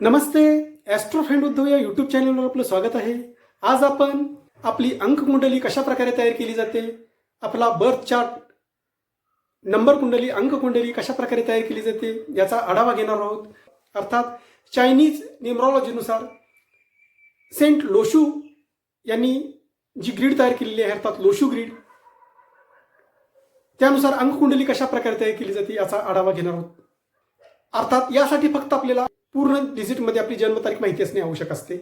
नमस्ते Austro friend Uddhav या YouTube चॅनलवर आपलं स्वागत आहे. आज आपण आपली अंक कुंडली कशा प्रकारे तयार केली जाते आपला बर्थ चार्ट नंबर कुंडली अंककुंडली कशा प्रकारे तयार केली जाते याचा आढावा घेणार आहोत. अर्थात चायनीज न्युमरॉलॉजीनुसार सेंट लोशू यांनी जी ग्रीड तयार केलेली आहे अर्थात लोशू ग्रीड त्यानुसार अंक कुंडली कशा प्रकारे तयार केली जाते याचा आढावा घेणार आहोत. अर्थात यासाठी फक्त आपल्याला पूर्ण डिजिटमध्ये आपली जन्मतारीख माहिती असणे आवश्यक असते.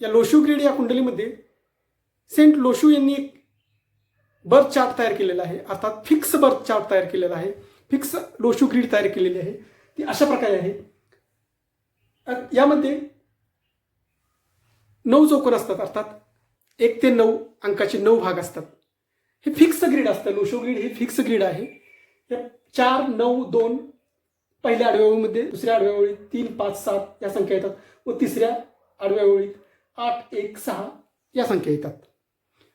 या लोशू ग्रीड या कुंडलीमध्ये सेंट लोशू यांनी एक बर्थ चार्ट तयार केलेला आहे. अर्थात फिक्स बर्थ चार्ट तयार केलेला आहे. फिक्स लोशू ग्रीड तयार केलेली आहे. ती अशा प्रकारे आहे. यामध्ये नऊ चौकोन असतात. अर्थात एक ते नऊ अंकाचे नऊ भाग असतात. हे फिक्स ग्रीड असतं. लोशो ग्रीड हे फिक्स ग्रीड आहे. या चार नऊ दोन पहिल्या आडव्या ओळीमध्ये दुसऱ्या आडव्या ओळीत तीन पाच सात या संख्या येतात. व तिसऱ्या आडव्या ओळीत आठ एक सहा या संख्या येतात.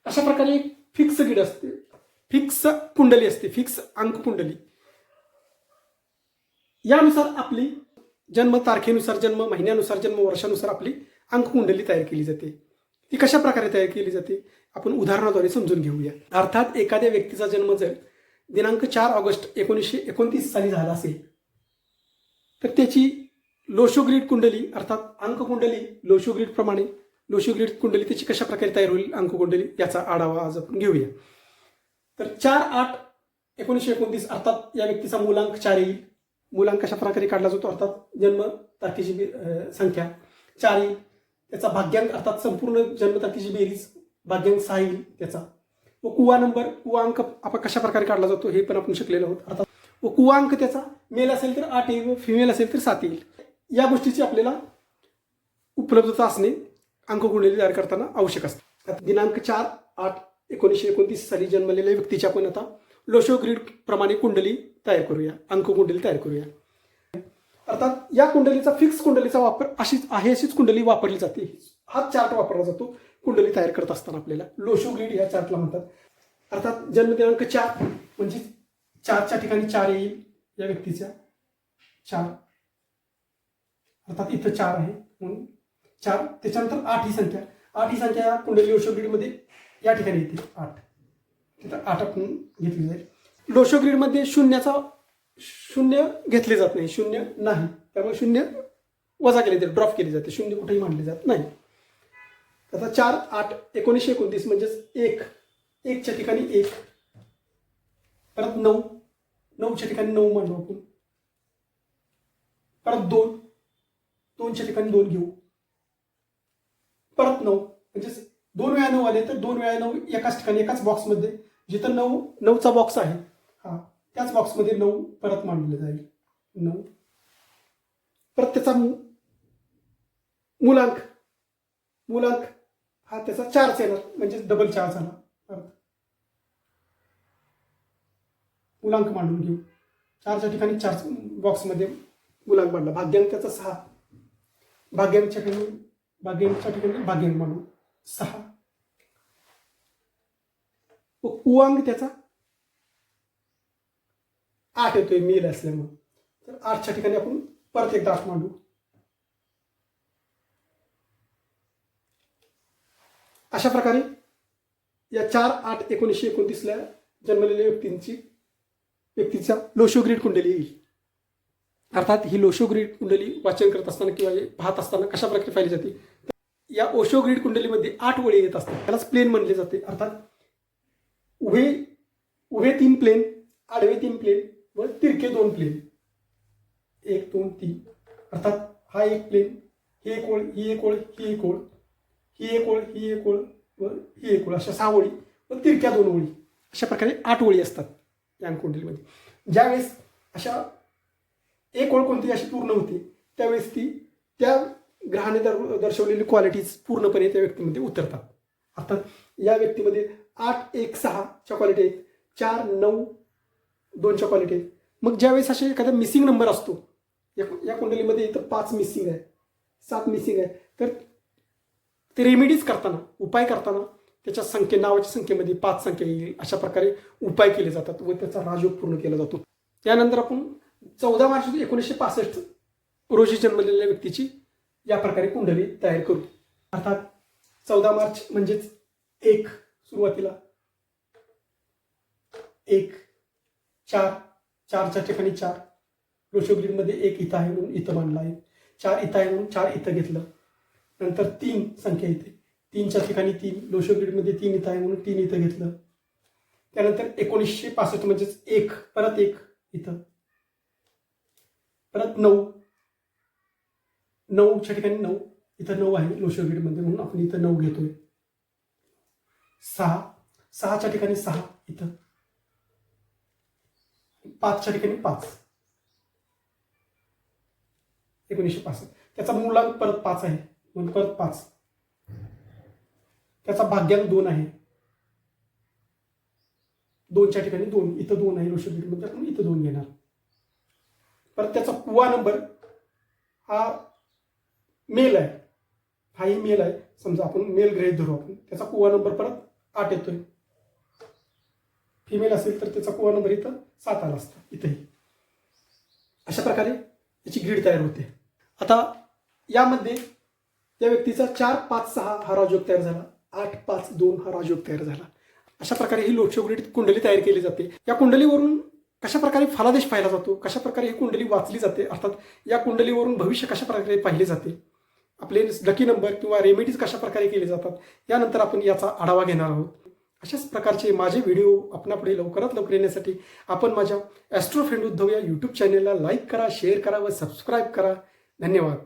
अशा प्रकारे एक फिक्स गिड असते. फिक्स कुंडली असते. फिक्स अंक कुंडली. यानुसार आपली जन्म तारखेनुसार जन्म महिन्यानुसार जन्म वर्षानुसार आपली अंक कुंडली तयार केली जाते. ती कशा प्रकारे तयार केली जाते? आपण उदाहरणाद्वारे समजून घेऊया. अर्थात एखाद्या व्यक्तीचा जन्म जर दिनांक चार ऑगस्ट एकोणीसशे एकोणतीस साली झाला असेल तर त्याची लोशोग्रीड कुंडली अर्थात अंककुंडली लोशोग्रीड प्रमाणे लोशोग्रीड कुंडली त्याची कशा प्रकारे तयार होईल अंककुंडली याचा आढावा आज आपण घेऊया. तर चार आठ एकोणीसशे एकोणतीस अर्थात या व्यक्तीचा मूलांक चार येईल. मूलांक कशा प्रकारे काढला जातो अर्थात जन्म तारखेची बे- संख्या चार येईल. त्याचा भाग्यांक अर्थात संपूर्ण जन्मतारखेची बेरीज भाग्यांक सहा येईल त्याचा. व कुवा नंबर कुवा अंक आपण कशा प्रकारे काढला जातो हे पण आपण शिकलेलो आहोत. अर्थात व कुवांक त्याचा. मेल असेल तर आठ येईल व फिमेल असेल तर सात येईल. या गोष्टीची आपल्याला उपलब्धता असणे अंककुंडली तयार करताना आवश्यक असते. दिनांक चार आठ एकोणीसशे एकोणतीस साली जन्मलेल्या व्यक्तीची आपण आता लोशो ग्रीड प्रमाणे कुंडली तयार करूया. अंक कुंडली तयार करूया. अर्थात या कुंडलीचा फिक्स कुंडलीचा वापर अशीच आहे अशीच कुंडली वापरली जाते. हा चार्ट वापरला जातो कुंडली तयार करत असताना आपल्याला. लोशो ग्रीड या चार्टला म्हणतात. अर्थात जन्म दिनांक चार म्हणजे चारच्या ठिकाणी चार येईल या व्यक्तीच्या. चार. अर्थात इथं चार आहे म्हणून चार. त्याच्यानंतर आठ ही संख्या. आठ ही संख्या कुंडली लोशो ग्रीडमध्ये या ठिकाणी येते. आठ. तिथं आठ आपण घेतली जाईल. लोशो ग्रीडमध्ये शून्याचा शून्य घेतले जात नाही. शून्य नाही. त्यामुळे शून्य वजा केले जाते ड्रॉप केले जाते. शून्य कुठेही मांडले जात नाही. आता चार आठ एकोणीसशे एकोणतीस म्हणजेच एक. एकच्या ठिकाणी एक. परत नऊ. नऊच्या ठिकाणी नऊ मांडू आपण. परत दोन. दोनच्या ठिकाणी दोन घेऊ. परत नऊ. म्हणजे दोन वेळा नऊ आले तर दोन वेळा नऊ एकाच ठिकाणी एकाच बॉक्समध्ये जिथं नऊ नऊचा बॉक्स आहे. हा. त्याच बॉक्समध्ये नऊ परत मांडले जाईल. नऊ. परत त्याचा मुलांक. मुलांक. हा त्याचा चार्ज येणार. म्हणजे डबल चार झाला. गुलांक मांडून घेऊ. चारच्या ठिकाणी चार बॉक्समध्ये गुलांक मांडला. भाग्यांक त्याचा सहा. भाग्यांच्या ठिकाणी भाग्यांच्या ठिकाणी भाग्यांक मांडू सहा. उवांग त्याचा आठ येतोय मेल असल्यामुळे. तर आठच्या ठिकाणी आपण परत एकदा आठ मांडू. अशा प्रकारे या चार आठ एकोणीसशे एकोणतीसला जन्मलेल्या व्यक्तींची व्यक्तीचा लोशोग्रीड कुंडली येईल. अर्थात ही लोशोग्रीड कुंडली वाचन करत असताना किंवा हे पाहत असताना कशा प्रकारे पाहिली जाते? या ओशोग्रीड कुंडलीमध्ये आठ वळी येत असतात. त्यालाच प्लेन म्हणले जाते. अर्थात उभे उभे तीन प्लेन आडवे तीन प्लेन व तिरके दोन प्लेन. एक दोन तीन. अर्थात हा एक प्लेन ही एक ओळ ही एक ओळ ही एक ओळ ही एक ओळ ही एक ओळ व ही एक ओळ. अशा सहा ओळी व तिरक्या दोन ओळी. अशा प्रकारे आठ ओळी असतात. या कुंडलीमध्ये. ज्यावेळेस अशा एक ओळ कोणती अशी पूर्ण होते त्यावेळेस ती त्या ग्रहाने दर दर्शवलेली क्वालिटीज पूर्णपणे त्या व्यक्तीमध्ये उतरतात. अर्थात या व्यक्तीमध्ये आठ एक सहाच्या क्वालिटी आहेत चार नऊ दोनच्या क्वालिटी आहेत. मग ज्यावेळेस असे एखादा मिसिंग नंबर असतो या या कुंडलीमध्ये इथं पाच मिसिंग आहे सात मिसिंग आहे तर ते रेमेडीज करताना उपाय करताना त्याच्या संख्ये नावाच्या संख्येमध्ये पाच संख्या येईल. अशा प्रकारे उपाय केले जातात व त्याचा राजयोग पूर्ण केला जातो. त्यानंतर आपण चौदा मार्च एकोणीसशे पासष्ट रोजी जन्मलेल्या व्यक्तीची या प्रकारे कुंडली तयार करू. अर्थात चौदा मार्च म्हणजेच एक सुरुवातीला. एक चार चारच्या ठिकाणी चार. लोशोग्रीडमध्ये एक इथं आहे म्हणून इथं मांडला आहे. चार इथं आहे म्हणून चार इथं घेतलं. नंतर तीन संख्या इथे. तीनच्या ठिकाणी तीन. लोशोग्रीडमध्ये तीन इथं आहे म्हणून तीन इथं घेतलं. त्यानंतर एकोणीसशे पासष्ट म्हणजेच एक परत एक इथं. परत नऊ. नऊच्या ठिकाणी नऊ. इथं नऊ आहे लोशो ग्रीडमध्ये म्हणून आपण इथं नऊ घेतोय. सहा. सहाच्या ठिकाणी सहा इथं. पाचच्या ठिकाणी पाच. एकोणीसशे पासष्ट. त्याचा मूलांक परत पाच आहे. म्हणून परत पाच. त्याचा भाग्यांक दोन आहे. दोनच्या ठिकाणी दोन इथं दोन आहे ऋषभ आपण इथं दोन घेणार परत त्याचा कुवा नंबर हा मेल आहे. हाही मेल आहे. समजा आपण मेल ग्रहित धरू आपण. त्याचा कुवा नंबर परत आठ येतोय. फिमेल असेल तर त्याचा कुवा नंबर इथं सात आला असतो. इथंही. अशा प्रकारे याची ग्रीड तयार होते. आता यामध्ये या व्यक्तीचा चार पाच सहा हा राजयोग तयार झाला. आठ पाच दोन हा राजयोग तयार झाला. अशा प्रकारे ही लोटशोगडी कुंडली तयार केली जाते. या कुंडलीवरून कशा प्रकारे फलादेश पाहिला जातो कशा प्रकारे ही कुंडली वाचली जाते अर्थात या कुंडलीवरून भविष्य कशा प्रकारे पाहिले जाते आपले लकी नंबर किंवा रेमेडीज कशा प्रकारे केले जातात यानंतर आपण याचा आढावा घेणार आहोत. अशाच प्रकारचे माझे व्हिडिओ आपणापुढे लवकरात लवकर येण्यासाठी आपण माझ्या ॲस्ट्रो फ्रेंड उद्धव या यूट्यूब चॅनेलला लाईक करा शेअर करा व सबस्क्राईब करा. धन्यवाद.